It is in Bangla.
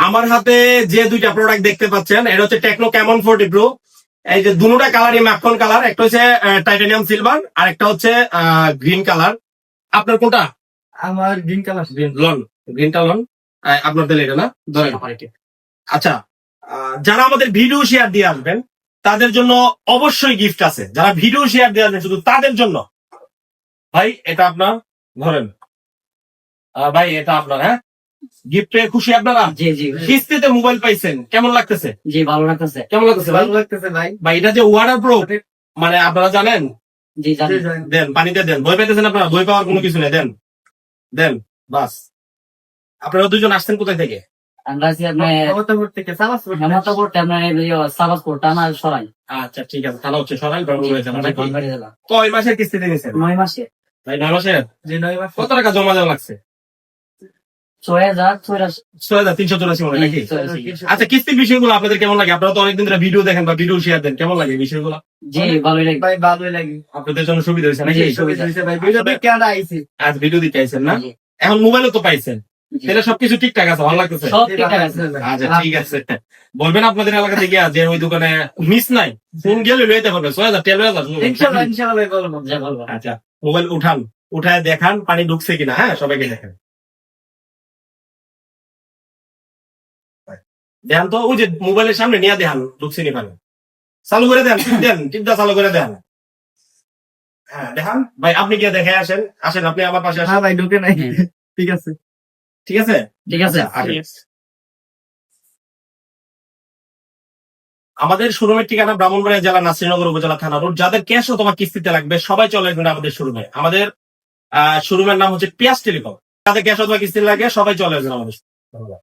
আমার হাতে যে দুইটা প্রোডাক্ট দেখতে পাচ্ছেন এটা হচ্ছে টেকনো ক্যামন ফোর্টি প্রো এই যে দুটা কালারই ম্যাকন কালার একটা হচ্ছে টাইটানিয়াম সিলভার আর একটা হচ্ছে গ্রিন কালার আপনার কোনটা? আমার গ্রিন কালার গ্রিন লন গ্রিনটা লন। আপনার দিলে এটা না? ধরেন। আচ্ছা যারা আমাদের ভিডিও শেয়ার দিয়ে আসবেন তাদের জন্য অবশ্যই গিফট আছে। যারা ভিডিও শেয়ার দিয়ে আসবেন শুধু তাদের জন্য। ভাই এটা আপনার ধরেন। ভাই এটা আপনার হ্যাঁ? গিফট খুশি আপনারা? জি জি কিস্তিতে মোবাইল পাইছেন। কেমন লাগতেছে? জি ভালো লাগতেছে। কেমন লাগতেছে ভাই? ভালো লাগতেছে ভাই। ভাই এটা যে ওয়াটার প্রুফ মানে আপনারা জানেন? জি জানি। দেন পানিতে দেন। বই পাইতেছেন আপনারা? বই পাওয়ার কোনো কিছু নেই। দেন। দেন বাস। আপনারা দুজন আসছেন কোথায় থেকে? সরাই। আচ্ছা ঠিক আছে। তাহলে হচ্ছে জেলা কয় মাসের কিস্তিতে নিয়েছেন নয় মাসে। ভাই নয় মাসের? নয় কত টাকা জমা দেওয়া লাগছে? আচ্ছা কিস্তির বিষয়গুলো আপনাদের কেমন লাগে? আপনারা তো অনেকদিন ধরে ভিডিও দেখেন বা ভিডিও শেয়ার দেন কেমন লাগে বিষয়গুলো? জি ভালোই লাগে। ভাই ভালোই লাগে। আপনাদের জন্য সুবিধা হয়েছে নাকি? সুবিধা। হয়েছে ভাই। ভিডিও দেখে আমরা আইছি। আজ ভিডিও দিতে আইছেন না? এখন মোবাইলও তো পাইছেন। তাহলে সবকিছু ঠিকঠাক আছে ভালো লাগতেছে? সব ঠিকঠাক আছে। আচ্ছা ঠিক আছে। বলবেন আপনাদের এলাকা থেকে যে ওই দোকানে মিস নাই? ফোন গেলে লইতে পারবে। ছয় হাজার তেরো হাজার আচ্ছা মোবাইল উঠান উঠায় দেখান পানি ঢুকছে কিনা হ্যাঁ সবাইকে দেখেন। দেখান তো ওই যে মোবাইলের সামনে নিয়ে দেখান ঢুকছে নি পানি। চালু করে দেন দেন টিপটা চালু করে দেন। হ্যাঁ দেখান। ভাই আপনি গিয়ে দেখে আসেন। আসেন আপনি আমার পাশে আসেন। হ্যাঁ ভাই ঢুকে নাই। ঠিক আছে। ঠিক আছে? ঠিক আছে আমাদের শোরুমের ঠিকানা ব্রাহ্মণবাড়িয়া জেলা নাসিরনগর উপজেলা থানা রোড। যাদের ক্যাশ অথবা কিস্তিতে লাগবে সবাই চলে আসবেন আমাদের শোরুমে। আমাদের শোরুমের নাম হচ্ছে পিয়াস টেলিকম। যাদের ক্যাশ অথবা কিস্তি লাগে সবাই চলে আসবেন আমাদের ধন্যবাদ।